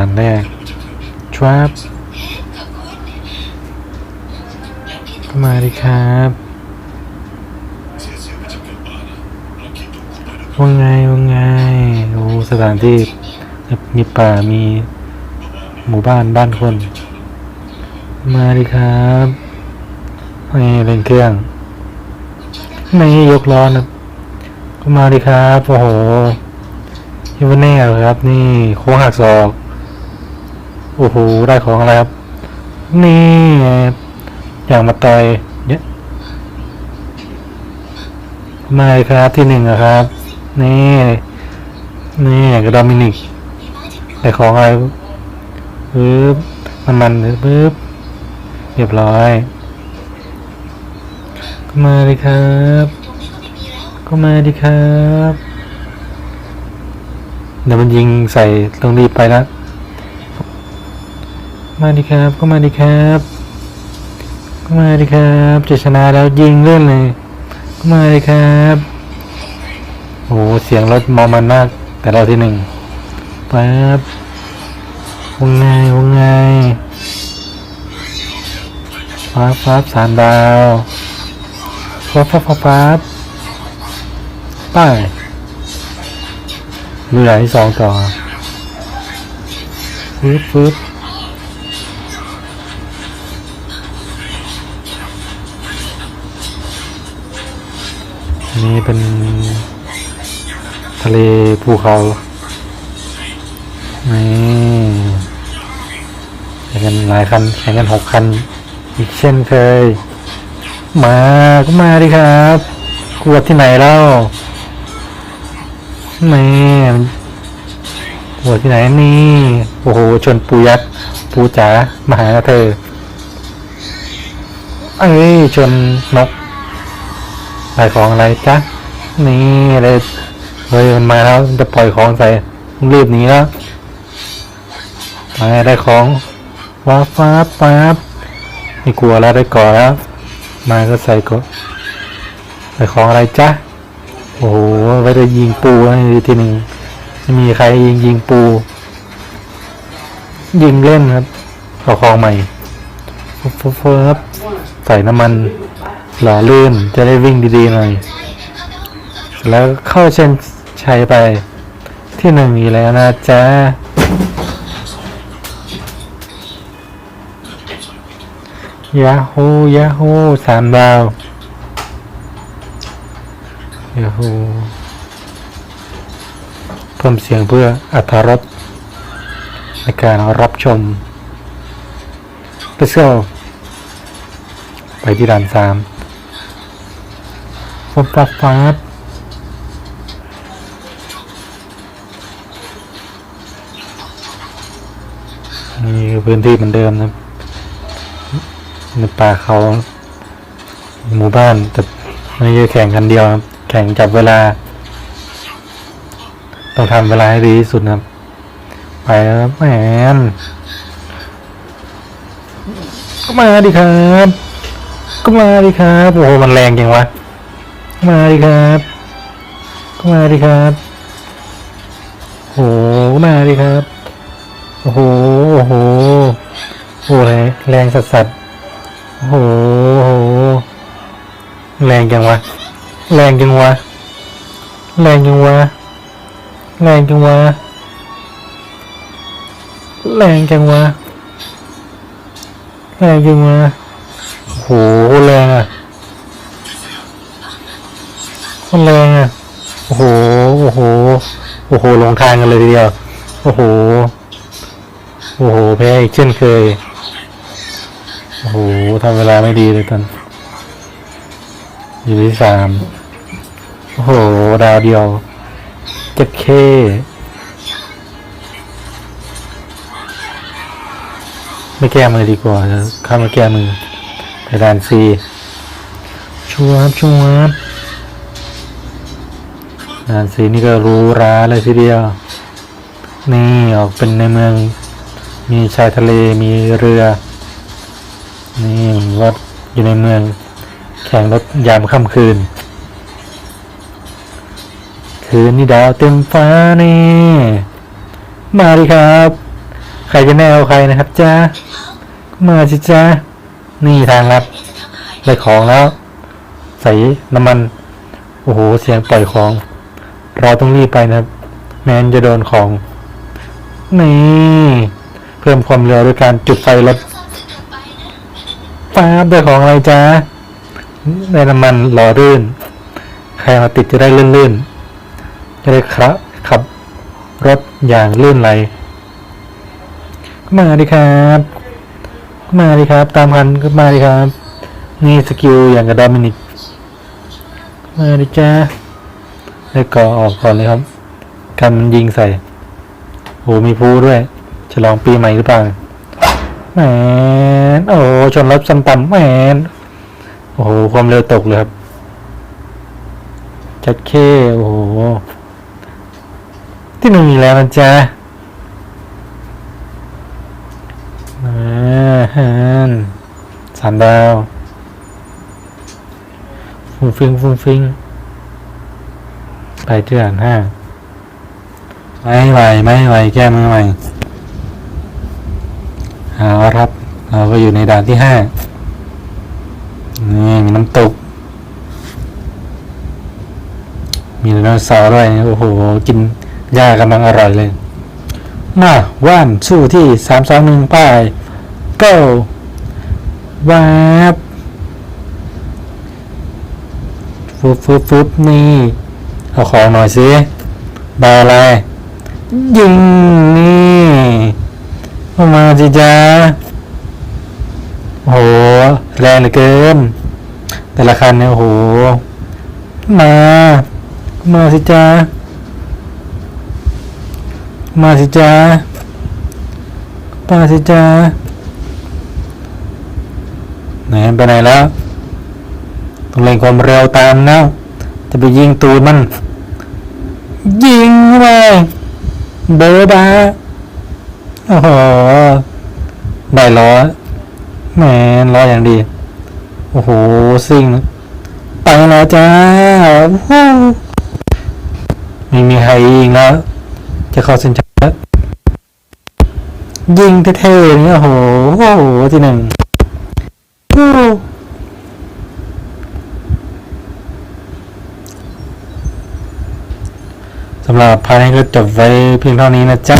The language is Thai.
านแรกชวบก็มาดิครับว่างไงว่างไงโอ้สถานที่มีป่ามีหมู่บ้านบ้านคน มาดิครับนี่เล่นเครื่อง ไม่ยกล้อนะก็มาดิครับ โอ้โหยังไม่แน่หรอครับ นี่โค้งหักศอก โอ้โห ได้ของอะไรครับ นี่อย่างมาต่อยเนี่ยมาเลยครับที่หนึ่งอะครับ นี่ นี่กับดอมินิกได้ของอะไรปึ๊บมันมันปึ๊บเรียบร้อยก็มาเลยครับก็มาดีครับ เดี๋ยวมันยิงใส่ต้องรีบไปแล้ว มาดีครับ ก็มาดีครับ ก็มาดีครับจะชนะแล้วยิงเล่นเลยก็มาดีครับโอ้เสียงรถมอมันมาก แต่เราที่หนึ่งปั๊บวงไงวงไงปั๊บปั๊บสามดาวปั๊บปั๊บปั๊บป๊บป้ายมือไหนที่สองต่อฟึบฟึบ นี่เป็นทะเลภูเขานี่แข่งกันหลายคันแข่งกันหกคัน อีกเช่นเคย มาก็มาดิครับกลัวที่ไหนแล้วนี่กลัวที่ไหนนี่ โอ้โห ชนปูยักษ์ ปูจ๋ามาหาเธอ เอ้ย ชนนกายของอะไรจ๊ะนี่เลยเฮ้ยมันมาแล้วจะปล่อยของใส่รีบหนีแล้วมาได้ของว้าฟ้าป๊าบไม่กลัวแล้วได้ก่อนแล้ว มาก็ใส่ก็ใส่ของอะไรจ๊ะโอ้โหไว้จะยิงปูนะทีหนึ่งไม่มีใครยิงยิงปู ยิงเล่นครับเอาของใหม่ฟึบฟึบฟึบใส่น้ำมัน หล่อลื่นจะได้วิ่งดีๆหน่อยแล้วเข้าเช่นชัยไปที่หนึ่งอีกแล้วนะจ๊ะยาฮูยาฮูสามดาวยาฮูเพิ่มเสียงเพื่ออัธรสในการรับชม Let's go ไปที่ด่านสาม ฟับฟับฟับนี่คือพื้นที่เหมือนเดิมนะในป่าเขาหมู่บ้านแต่ไม่ใช่แข่งกันเดียวครับ แข่งจับเวลา ต้องทำเวลาให้ดีที่สุดนะครับ ไปแล้วแหมนก็มาดิครับ ก็มาดิครับ โอ้โหมันแรงจังวะ มาดิครับก็มาดิครับโหมาดิครับโอ้โหโอ้โหโอ้โหแรงแรงสัสสัสโอ้โหโอ้โหแรงจังวะแรงจังวะแรงจังวะแรงจังวะแรงจังวะแรงจังวะโอ้โหแรงอะ คนแรงอะ โอ้โห โอ้โห โอ้โห ลงทางกันเลยทีเดียว โอ้โห โอ้โห แพ้อีกเช่นเคย โอ้โหทำเวลาไม่ดีเลยตอนอยู่ที่สาม โอ้โห ดาวเดียวจ็ดเคไม่แก้มือดีกว่าเข้ามาแก้มือไปดานซีชัวบชัวบ ด่านซีนี่ก็รู้ราเลยทีเดียว นี่ออกเป็นในเมือง มีชายทะเลมีเรือ นี่รถอยู่ในเมือง แข่งรถยามค่ำคืน คืนนี้ดาวเต็มฟ้านี่ มาดิครับ ใครจะแน่เอาใครนะครับจ้ามาสิจ้านี่ทางลัดได้ของแล้ว ใส่น้ำมัน โอ้โห เสียงปล่อยของ เราต้องรีบไปนะครับ แม้นจะโดนของ นี่ เพิ่มความเร็วด้วยการจุดไฟรถฟ้าบได้ของอะไรจ้าได้น้ำมันหล่อรื่น ใครมาติดจะได้ลื่นๆ จะได้ครับขับรถอย่างลื่นไหลมาดิครับ มาดิครับ ตามกันก็มาดิครับ นี่สกิลอย่างกับโดมินิก มาดิจ้า ได้ก่อออกก่อนเลยครับกันมันยิงใส่โหมีพูด้วย ฉลองปีใหม่หรือเปล่าแหมนโอ้ชนรถซ้ำต่ำแหมนโอ้โหความเร็วตกเลยครับจัดเคโอ้โหที่หนึ่งมีแล้วนะจ๊ะอ่าฮนสามดาวฟุ้งฟิงฟุ้งฟิง ไปที่ด่านห้าไม่ไหวไม่ไหวแก้ไม่ไหวเอาครับเราก็อยู่ในด่านที่ห้านี่มีน้ำตก มีไดโนเสาร์ด้วยโอ้โห กินหญ้ากำลังอร่อยเลยมาว่านสู้ที่สามสองหนึ่งป้าย go วาบฟึบฟึบฟึบนี่ เอาของหน่อยสิบาอะไร ยิงนี่เข้ามาสิจ้าโห แรงเหลือเกิน แต่ละคันเนี่ยโอ้โหมา มาสิจ้ามาสิจ้ามาสิจ้าไหนไปไหนแล้ว ต้องเร่งความเร็วตามนะ จะไปยิงตูดมัน ยิงเข้าไปเบอร์บาโอ้โหได้ล้อแหมล้ออย่างดี โอ้โหซิ่งไปแล้วจ้าไม่มีใครยิงแล้ว จะเข้าเส้นชัยแล้วยิงเท่ๆนี่โอ้โห โอ้โหที่หนึ่ง สำหรับพาร์ทนี้ก็จบไว้เพียงเท่านี้นะจ๊ะ